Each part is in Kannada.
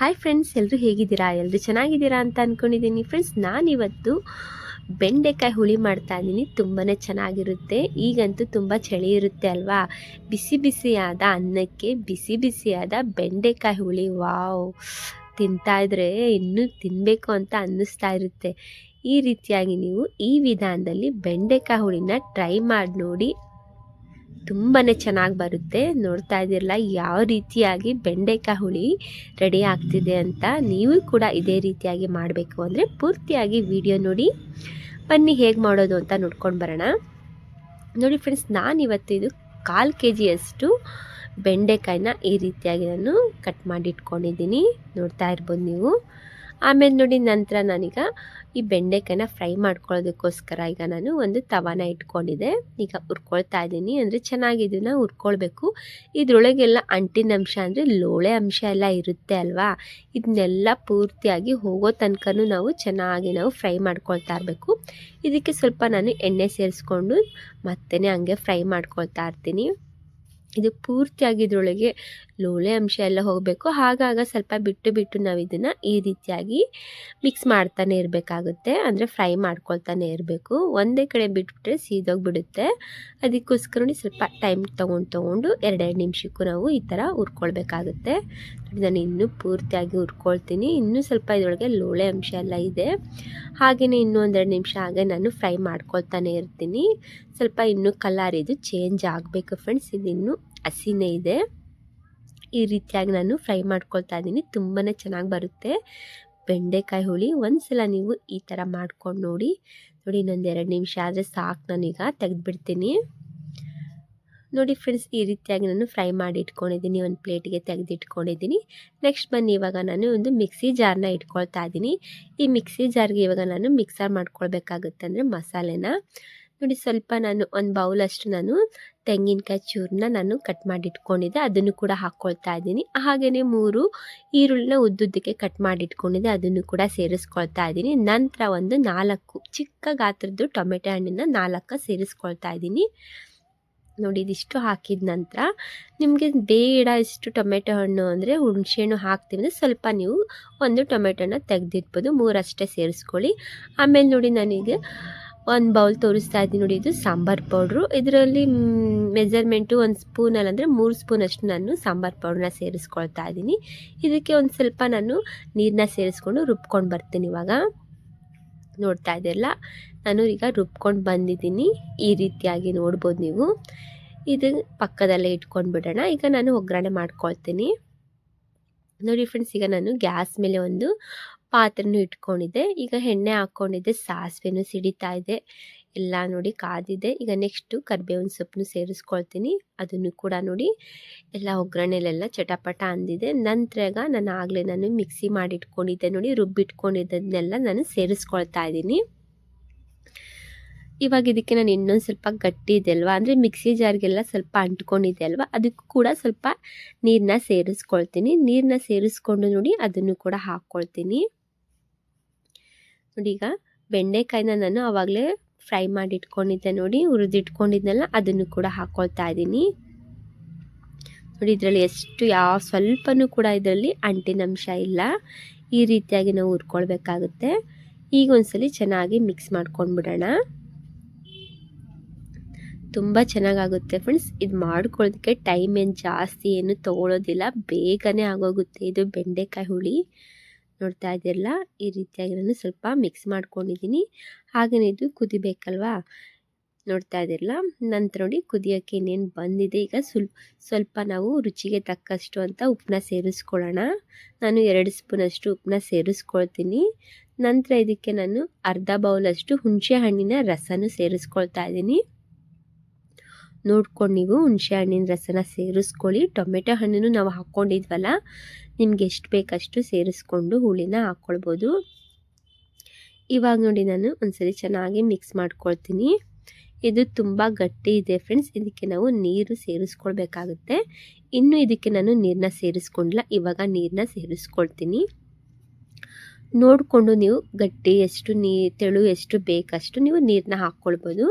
ಹಾಯ್ ಫ್ರೆಂಡ್ಸ್ ಎಲ್ಲರೂ ಹೇಗಿದ್ದೀರಾ? ಎಲ್ಲರೂ ಚೆನ್ನಾಗಿದ್ದೀರಾ ಅಂತ ಅಂದ್ಕೊಂಡಿದ್ದೀನಿ ಫ್ರೆಂಡ್ಸ್ ನಾನಿವತ್ತು ಬೆಂಡೆಕಾಯಿ ಹುಳಿ ಮಾಡ್ತಾ ಇದ್ದೀನಿ. ತುಂಬಾ ಚೆನ್ನಾಗಿರುತ್ತೆ. ಈಗಂತೂ ತುಂಬ ಚಳಿ ಇರುತ್ತೆ ಅಲ್ವಾ? ಬಿಸಿ ಬಿಸಿಯಾದ ಅನ್ನಕ್ಕೆ ಬಿಸಿ ಬಿಸಿಯಾದ ಬೆಂಡೆಕಾಯಿ ಹುಳಿ, ವಾವ್! ತಿಂತಾ ಇದ್ರೆ ಇನ್ನೂ ತಿನ್ನಬೇಕು ಅಂತ ಅನ್ನಿಸ್ತಾ ಇರುತ್ತೆ. ಈ ರೀತಿಯಾಗಿ ನೀವು ಈ ವಿಧಾನದಲ್ಲಿ ಬೆಂಡೆಕಾಯಿ ಹುಳಿನ ಟ್ರೈ ಮಾಡಿ ನೋಡಿ. ತುಂಬಾ ಚೆನ್ನಾಗಿ ಬರುತ್ತೆ. ನೋಡ್ತಾ ಇದ್ದೀರಲ್ಲ, ಯಾವ ರೀತಿಯಾಗಿ ಬೆಂಡೆಕಾಯಿ ಹುಳಿ ರೆಡಿ ಆಗ್ತಿದೆ ಅಂತ ನೀವು ಕೂಡ ಇದೇ ರೀತಿಯಾಗಿ ಮಾಡಬೇಕು ಅಂದರೆ ಪೂರ್ತಿಯಾಗಿ ವಿಡಿಯೋ ನೋಡಿ. ಬನ್ನಿ ಹೇಗೆ ಮಾಡೋದು ಅಂತ ನೋಡ್ಕೊಂಡು ಬರೋಣ. ನೋಡಿ ಫ್ರೆಂಡ್ಸ್ ನಾನು ಇವತ್ತು ಇದು ಕಾಲು ಕೆ ಜಿಯಷ್ಟು ಬೆಂಡೆಕಾಯಿನ ಈ ರೀತಿಯಾಗಿ ನಾನು ಕಟ್ ಮಾಡಿ ಇಟ್ಕೊಂಡಿದ್ದೀನಿ. ನೋಡ್ತಾ ಇರ್ಬೋದು ನೀವು. ಆಮೇಲೆ ನೋಡಿ ನಂತರ ನಾನೀಗ ಈ ಬೆಂಡೆಕಾಯಿನ ಫ್ರೈ ಮಾಡ್ಕೊಳ್ಳೋದಕ್ಕೋಸ್ಕರ ಈಗ ನಾನು ಒಂದು ತವಾನ ಇಟ್ಕೊಂಡಿದ್ದೆ. ಈಗ ಹುರ್ಕೊಳ್ತಾ ಇದ್ದೀನಿ. ಅಂದರೆ ಚೆನ್ನಾಗಿ ಇದನ್ನು ಹುರ್ಕೊಳ್ಬೇಕು. ಇದರೊಳಗೆಲ್ಲ ಅಂಟಿನ ಅಂಶ ಅಂದರೆ ಲೋಳೆ ಅಂಶ ಎಲ್ಲ ಇರುತ್ತೆ ಅಲ್ವಾ? ಇದನ್ನೆಲ್ಲ ಪೂರ್ತಿಯಾಗಿ ಹೋಗೋ ತನಕನೂ ನಾವು ಚೆನ್ನಾಗಿ ನಾವು ಫ್ರೈ ಮಾಡ್ಕೊಳ್ತಾ ಇರಬೇಕು. ಇದಕ್ಕೆ ಸ್ವಲ್ಪ ನಾನು ಎಣ್ಣೆ ಸೇರಿಸ್ಕೊಂಡು ಮತ್ತೆ ಹಂಗೆ ಫ್ರೈ ಮಾಡ್ಕೊಳ್ತಾ ಇರ್ತೀನಿ. ಇದು ಪೂರ್ತಿಯಾಗಿ ಇದರೊಳಗೆ ಲೋಳೆ ಅಂಶ ಎಲ್ಲ ಹೋಗಬೇಕು. ಹಾಗಾಗ ಸ್ವಲ್ಪ ಬಿಟ್ಟು ಬಿಟ್ಟು ನಾವು ಇದನ್ನು ಈ ರೀತಿಯಾಗಿ ಮಿಕ್ಸ್ ಮಾಡ್ತಾನೆ ಇರಬೇಕಾಗುತ್ತೆ. ಅಂದರೆ ಫ್ರೈ ಮಾಡ್ಕೊಳ್ತಾನೆ ಇರಬೇಕು. ಒಂದೇ ಕಡೆ ಬಿಟ್ಬಿಟ್ರೆ ಸೀದೋಗಿಬಿಡುತ್ತೆ. ಅದಕ್ಕೋಸ್ಕರ ಸ್ವಲ್ಪ ಟೈಮ್ ತೊಗೊಂಡು ತೊಗೊಂಡು ಎರಡೆರಡು ನಿಮಿಷಕ್ಕೂ ನಾವು ಈ ಥರ ಹುರ್ಕೊಳ್ಬೇಕಾಗುತ್ತೆ. ನಾನು ಇನ್ನೂ ಪೂರ್ತಿಯಾಗಿ ಹುರ್ಕೊಳ್ತೀನಿ. ಇನ್ನೂ ಸ್ವಲ್ಪ ಇದರೊಳಗೆ ಲೋಳೆ ಅಂಶ ಎಲ್ಲ ಇದೆ. ಹಾಗೆಯೇ ಇನ್ನೂ ಒಂದೆರಡು ನಿಮಿಷ ಹಾಗೆ ನಾನು ಫ್ರೈ ಮಾಡ್ಕೊಳ್ತಾನೆ ಇರ್ತೀನಿ. ಸ್ವಲ್ಪ ಇನ್ನೂ ಕಲರ್ ಇದು ಚೇಂಜ್ ಆಗಬೇಕು ಫ್ರೆಂಡ್ಸ್ ಇದು ಇನ್ನೂ ಹಸಿನೇ ಇದೆ. ಈ ರೀತಿಯಾಗಿ ನಾನು ಫ್ರೈ ಮಾಡ್ಕೊಳ್ತಾ ಇದ್ದೀನಿ. ತುಂಬಾ ಚೆನ್ನಾಗಿ ಬರುತ್ತೆ. ಬೆಂಡೆಕಾಯಿ ಹುಳಿ ಒಂದ್ಸಲ ನೀವು ಈ ಥರ ಮಾಡ್ಕೊಂಡು ನೋಡಿ. ನೋಡಿ ಇನ್ನೊಂದು ಎರಡು ನಿಮಿಷ ಆದರೆ ಸಾಕು ನಾನೀಗ ತೆಗೆದುಬಿಡ್ತೀನಿ. ನೋಡಿ ಫ್ರೆಂಡ್ಸ್, ಈ ರೀತಿಯಾಗಿ ನಾನು ಫ್ರೈ ಮಾಡಿ ಇಟ್ಕೊಂಡಿದ್ದೀನಿ. ಒಂದು ಪ್ಲೇಟಿಗೆ ತೆಗೆದಿಟ್ಕೊಂಡಿದ್ದೀನಿ ನೆಕ್ಸ್ಟ್ ಬನ್ನಿ, ಇವಾಗ ನಾನು ಒಂದು ಮಿಕ್ಸಿ ಜಾರ್ನ ಇಟ್ಕೊಳ್ತಾ ಇದ್ದೀನಿ. ಈ ಮಿಕ್ಸಿ ಜಾರ್ಗೆ ಇವಾಗ ನಾನು ಮಿಕ್ಸರ್ ಮಾಡ್ಕೊಳ್ಬೇಕಾಗುತ್ತೆ ಅಂದರೆ ಮಸಾಲೆನ. ನೋಡಿ, ಸ್ವಲ್ಪ ನಾನು ಒಂದು ಬೌಲಷ್ಟು ನಾನು ತೆಂಗಿನಕಾಯಿ ಚೂರನ್ನ ನಾನು ಕಟ್ ಮಾಡಿ ಇಟ್ಕೊಂಡಿದ್ದೆ. ಅದನ್ನು ಕೂಡ ಹಾಕ್ಕೊಳ್ತಾ ಇದ್ದೀನಿ. ಹಾಗೆಯೇ ಮೂರು ಈರುಳ್ಳಿನ ಉದ್ದುದ್ದಕ್ಕೆ ಕಟ್ ಮಾಡಿ ಇಟ್ಕೊಂಡಿದ್ದೆ. ಅದನ್ನು ಕೂಡ ಸೇರಿಸ್ಕೊಳ್ತಾ ಇದ್ದೀನಿ. ನಂತರ ಒಂದು ನಾಲ್ಕು ಚಿಕ್ಕ ಗಾತ್ರದ್ದು ಟೊಮೆಟೊ ಹಣ್ಣನ್ನು ನಾಲ್ಕು ಸೇರಿಸ್ಕೊಳ್ತಾ ಇದ್ದೀನಿ. ನೋಡಿ, ಇದಿಷ್ಟು ಹಾಕಿದ ನಂತರ ನಿಮಗೆ ಬೇಡ ಇಷ್ಟು ಟೊಮೆಟೊ ಹಣ್ಣು ಅಂದರೆ ಹುಣಸೆಹಣ್ಣು ಹಾಕ್ತೀವಿ ಅಂದರೆ ಸ್ವಲ್ಪ ನೀವು ಒಂದು ಟೊಮೆಟೊನ ತೆಗೆದಿಟ್ಬೋದು ಮೂರಷ್ಟೇ ಸೇರಿಸ್ಕೊಳ್ಳಿ. ಆಮೇಲೆ ನೋಡಿ ನನಗೆ ಒಂದು ಬೌಲ್ ತೋರಿಸ್ತಾ ಇದ್ದೀನಿ ನೋಡಿ, ಇದು ಸಾಂಬಾರು ಪೌಡ್ರು. ಇದರಲ್ಲಿ ಮೆಜರ್ಮೆಂಟು ಒಂದು ಸ್ಪೂನಲ್ಲಿ ಅಂದರೆ ಮೂರು ಸ್ಪೂನಷ್ಟು ನಾನು ಸಾಂಬಾರು ಪೌಡ್ರನ್ನ ಸೇರಿಸ್ಕೊಳ್ತಾ ಇದ್ದೀನಿ. ಇದಕ್ಕೆ ಒಂದು ಸ್ವಲ್ಪ ನಾನು ನೀರನ್ನ ಸೇರಿಸ್ಕೊಂಡು ರುಬ್ಕೊಂಡು ಬರ್ತೀನಿ ಇವಾಗ. ನೋಡ್ತಾ ಇದ್ದಿರಲ್ಲ? ನಾನು ಈಗ ರುಬ್ಕೊಂಡು ಬಂದಿದ್ದೀನಿ. ಈ ರೀತಿಯಾಗಿ ನೋಡ್ಬೋದು ನೀವು. ಇದು ಪಕ್ಕದಲ್ಲೇ ಇಟ್ಕೊಂಡು ಬಿಡೋಣ ಈಗ ನಾನು ಒಗ್ಗರಣೆ ಮಾಡ್ಕೊಳ್ತೀನಿ. ನೋಡಿ ಫ್ರೆಂಡ್ಸ್ ಈಗ ನಾನು ಗ್ಯಾಸ್ ಮೇಲೆ ಒಂದು ಪಾತ್ರೆನೂ ಇಟ್ಕೊಂಡಿದ್ದೆ. ಈಗ ಎಣ್ಣೆ ಹಾಕ್ಕೊಂಡಿದ್ದೆ. ಸಾಸಿವೆನೂ ಸಿಡಿತಾ ಇದೆ. ಎಲ್ಲ ನೋಡಿ ಕಾದಿದೆ. ಈಗ ನೆಕ್ಸ್ಟು ಕರ್ಬೇವಿನ ಸೊಪ್ಪನ್ನು ಸೇರಿಸ್ಕೊಳ್ತೀನಿ. ಅದನ್ನು ಕೂಡ ನೋಡಿ ಎಲ್ಲ ಒಗ್ಗರಣೆಲೆಲ್ಲ ಚಟಪಟ ಅಂದಿದೆ. ನಂತರಾಗ ನಾನು ಆಗಲೇ ನಾನು ಮಿಕ್ಸಿ ಮಾಡಿಟ್ಕೊಂಡಿದ್ದೆ ನೋಡಿ, ರುಬ್ಬಿಟ್ಕೊಂಡಿದ್ದನ್ನೆಲ್ಲ ನಾನು ಸೇರಿಸ್ಕೊಳ್ತಾ ಇದ್ದೀನಿ. ಇವಾಗ ಇದಕ್ಕೆ ನಾನು ಇನ್ನೊಂದು ಸ್ವಲ್ಪ ಗಟ್ಟಿ ಇದೆ ಅಲ್ವಾ? ಅಂದರೆ ಮಿಕ್ಸಿ ಜಾರ್ಗೆಲ್ಲ ಸ್ವಲ್ಪ ಅಂಟ್ಕೊಂಡಿದೆ ಅಲ್ವಾ? ಅದಕ್ಕೂ ಕೂಡ ಸ್ವಲ್ಪ ನೀರನ್ನ ಸೇರಿಸ್ಕೊಳ್ತೀನಿ. ನೀರನ್ನ ಸೇರಿಸ್ಕೊಂಡು ನೋಡಿ ಅದನ್ನು ಕೂಡ ಹಾಕ್ಕೊಳ್ತೀನಿ. ನೋಡಿ ಈಗ ಬೆಂಡೆಕಾಯಿನ ನಾನು ಆವಾಗಲೇ ಫ್ರೈ ಮಾಡಿ ಇಟ್ಕೊಂಡಿದ್ದೆ ನೋಡಿ, ಹುರಿದಿಟ್ಕೊಂಡಿದ್ನಲ್ಲ, ಅದನ್ನು ಕೂಡ ಹಾಕ್ಕೊಳ್ತಾ ಇದ್ದೀನಿ. ನೋಡಿ, ಇದರಲ್ಲಿ ಎಷ್ಟು ಯಾವ ಸ್ವಲ್ಪನೂ ಕೂಡ ಇದರಲ್ಲಿ ಅಂಟಿನಂಶ ಇಲ್ಲ. ಈ ರೀತಿಯಾಗಿ ನಾವು ಹುರ್ಕೊಳ್ಬೇಕಾಗುತ್ತೆ. ಈಗ ಒಂದ್ಸಲಿ ಚೆನ್ನಾಗಿ ಮಿಕ್ಸ್ ಮಾಡ್ಕೊಂಡ್ಬಿಡೋಣ. ತುಂಬ ಚೆನ್ನಾಗಾಗುತ್ತೆ ಫ್ರೆಂಡ್ಸ್. ಇದು ಮಾಡ್ಕೊಳ್ಳೋದಕ್ಕೆ ಟೈಮ್ ಏನು ಜಾಸ್ತಿ ಏನು ತೊಗೊಳೋದಿಲ್ಲ. ಬೇಗನೆ ಆಗೋಗುತ್ತೆ ಇದು ಬೆಂಡೆಕಾಯಿ ಹುಳಿ. ನೋಡ್ತಾ ಇದ್ದೀರಲ್ಲ? ಈ ರೀತಿಯಾಗಿ ನಾನು ಸ್ವಲ್ಪ ಮಿಕ್ಸ್ ಮಾಡ್ಕೊಂಡಿದ್ದೀನಿ. ಹಾಗೆಯೇ ಇದು ಕುದಿಬೇಕಲ್ವಾ? ನೋಡ್ತಾ ಇದ್ದೀರಲ್ಲ? ನಂತರ ನೋಡಿ ಕುದಿಯೋಕ್ಕೆ ಇನ್ನೇನು ಬಂದಿದೆ. ಈಗ ಸ್ವಲ್ಪ ಸ್ವಲ್ಪ ನಾವು ರುಚಿಗೆ ತಕ್ಕಷ್ಟು ಅಂತ ಉಪ್ಪನ್ನ ಸೇರಿಸ್ಕೊಳ್ಳೋಣ. ನಾನು ಎರಡು ಸ್ಪೂನಷ್ಟು ಉಪ್ಪನ್ನ ಸೇರಿಸ್ಕೊಳ್ತೀನಿ. ನಂತರ ಇದಕ್ಕೆ ನಾನು ಅರ್ಧ ಬೌಲಷ್ಟು ಹುಣಸೆ ಹಣ್ಣಿನ ರಸನೂ ಸೇರಿಸ್ಕೊಳ್ತಾ ಇದ್ದೀನಿ. ನೋಡ್ಕೊಂಡು ನೀವು ಹುಣಸೆ ಹಣ್ಣಿನ ರಸನ ಸೇರಿಸ್ಕೊಳ್ಳಿ. ಟೊಮೆಟೊ ಹಣ್ಣನ್ನು ನಾವು ಹಾಕ್ಕೊಂಡಿದ್ವಲ್ಲ? ನಿಮ್ಗೆ ಎಷ್ಟು ಬೇಕಷ್ಟು ಸೇರಿಸ್ಕೊಂಡು ಹುಳಿನ ಹಾಕ್ಕೊಳ್ಬೋದು ಇವಾಗ ನೋಡಿ ನಾನು ಒಂದ್ಸರಿ ಚೆನ್ನಾಗಿ ಮಿಕ್ಸ್ ಮಾಡ್ಕೊಳ್ತೀನಿ. ಇದು ತುಂಬ ಗಟ್ಟಿ ಇದೆ ಫ್ರೆಂಡ್ಸ್ ಇದಕ್ಕೆ ನಾವು ನೀರು ಸೇರಿಸ್ಕೊಳ್ಬೇಕಾಗುತ್ತೆ. ಇನ್ನು ಇದಕ್ಕೆ ನಾನು ನೀರನ್ನ ಸೇರಿಸ್ಕೊಂಡಿಲ್ಲ ಇವಾಗ ನೀರನ್ನ ಸೇರಿಸ್ಕೊಳ್ತೀನಿ. ನೋಡಿಕೊಂಡು ನೀವು ಗಟ್ಟಿ ಎಷ್ಟು ನೀ ತೆಳು ಎಷ್ಟು ಬೇಕಷ್ಟು ನೀವು ನೀರನ್ನ ಹಾಕ್ಕೊಳ್ಬೋದು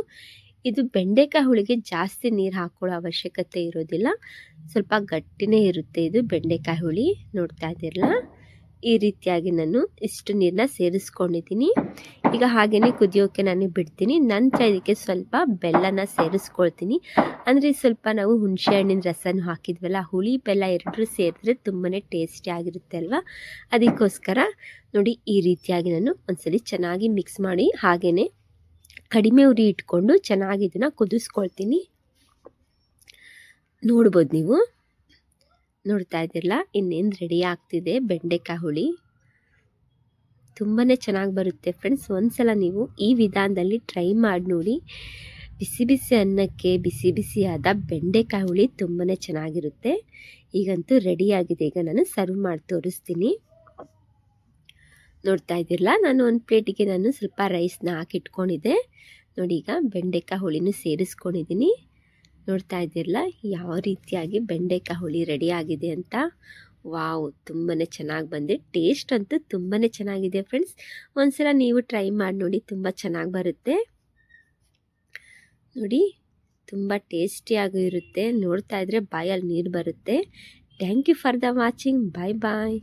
ಇದು ಬೆಂಡೆಕಾಯಿ ಹುಳಿಗೆ ಜಾಸ್ತಿ ನೀರು ಹಾಕೊಳ್ಳೋ ಅವಶ್ಯಕತೆ ಇರೋದಿಲ್ಲ. ಸ್ವಲ್ಪ ಗಟ್ಟಿನೇ ಇರುತ್ತೆ ಇದು ಬೆಂಡೆಕಾಯಿ ಹುಳಿ, ನೋಡ್ತಾ ಇದ್ದಿರಲ್ಲ? ಈ ರೀತಿಯಾಗಿ ನಾನು ಇಷ್ಟು ನೀರನ್ನ ಸೇರಿಸ್ಕೊಂಡಿದ್ದೀನಿ. ಈಗ ಹಾಗೆಯೇ ಕುದಿಯೋಕ್ಕೆ ನಾನು ಬಿಡ್ತೀನಿ. ನಂತರ ಇದಕ್ಕೆ ಸ್ವಲ್ಪ ಬೆಲ್ಲನ ಸೇರಿಸ್ಕೊಳ್ತೀನಿ. ಅಂದರೆ ಸ್ವಲ್ಪ ನಾವು ಹುಣಸೆ ಹಣ್ಣಿನ ರಸನೂ ಹಾಕಿದ್ವಲ್ಲ, ಹುಳಿ, ಬೆಲ್ಲ ಎರಡರೂ ಸೇರಿದ್ರೆ ತುಂಬಾ ಟೇಸ್ಟಿ ಆಗಿರುತ್ತೆ ಅಲ್ವಾ? ಅದಕ್ಕೋಸ್ಕರ ನೋಡಿ ಈ ರೀತಿಯಾಗಿ ನಾನು ಒಂದ್ಸಲಿ ಚೆನ್ನಾಗಿ ಮಿಕ್ಸ್ ಮಾಡಿ ಹಾಗೆಯೇ ಕಡಿಮೆ ಉರಿ ಇಟ್ಕೊಂಡು ಚೆನ್ನಾಗಿ ಇದನ್ನು ಕುದಿಸ್ಕೊಳ್ತೀನಿ. ನೋಡ್ಬೋದು ನೀವು. ನೋಡ್ತಾ ಇದ್ದಿರಲ್ಲ, ಇನ್ನೇನು ರೆಡಿ ಆಗ್ತಿದೆ? ಬೆಂಡೆಕಾಯಿ ಹುಳಿ. ತುಂಬಾ ಚೆನ್ನಾಗಿ ಬರುತ್ತೆ ಫ್ರೆಂಡ್ಸ್ ಒಂದ್ಸಲ ನೀವು ಈ ವಿಧಾನದಲ್ಲಿ ಟ್ರೈ ಮಾಡಿ ನೋಡಿ. ಬಿಸಿ ಬಿಸಿ ಅನ್ನಕ್ಕೆ ಬಿಸಿ ಬಿಸಿಯಾದ ಬೆಂಡೆಕಾಯಿ ಹುಳಿ ತುಂಬಾ ಚೆನ್ನಾಗಿರುತ್ತೆ. ಈಗಂತೂ ರೆಡಿಯಾಗಿದೆ ಈಗ ನಾನು ಸರ್ವ್ ಮಾಡಿ ತೋರಿಸ್ತೀನಿ. ನೋಡ್ತಾ ಇದ್ದಿರಲ್ಲ, ನಾನು ಒಂದು ಪ್ಲೇಟಿಗೆ ನಾನು ಸ್ವಲ್ಪ ರೈಸ್ನ ಹಾಕಿಟ್ಕೊಂಡಿದ್ದೆ. ನೋಡಿ ಈಗ ಬೆಂಡೆಕಾಯಿ ಹುಳಿನೂ ಸೇರಿಸ್ಕೊಂಡಿದ್ದೀನಿ. ನೋಡ್ತಾ ಇದ್ದಿರಲ್ಲ, ಯಾವ ರೀತಿಯಾಗಿ ಬೆಂಡೆಕಾಯಿ ಹುಳಿ ರೆಡಿ ಆಗಿದೆ ಅಂತ. ವಾವ್ ತುಂಬಾ ಚೆನ್ನಾಗಿ ಬಂದೆ ಟೇಸ್ಟ್ ಅಂತೂ ತುಂಬಾ ಚೆನ್ನಾಗಿದೆ ಫ್ರೆಂಡ್ಸ್. ಒಂದ್ಸಲ ನೀವು ಟ್ರೈ ಮಾಡಿ ನೋಡಿ, ತುಂಬ ಚೆನ್ನಾಗಿ ಬರುತ್ತೆ. ನೋಡಿ, ತುಂಬ ಟೇಸ್ಟಿಯಾಗೂ ಇರುತ್ತೆ. ನೋಡ್ತಾ ಇದ್ರೆ ಬಾಯಲ್ಲಿ ನೀರು ಬರುತ್ತೆ. Thank you for the watching. Bye bye.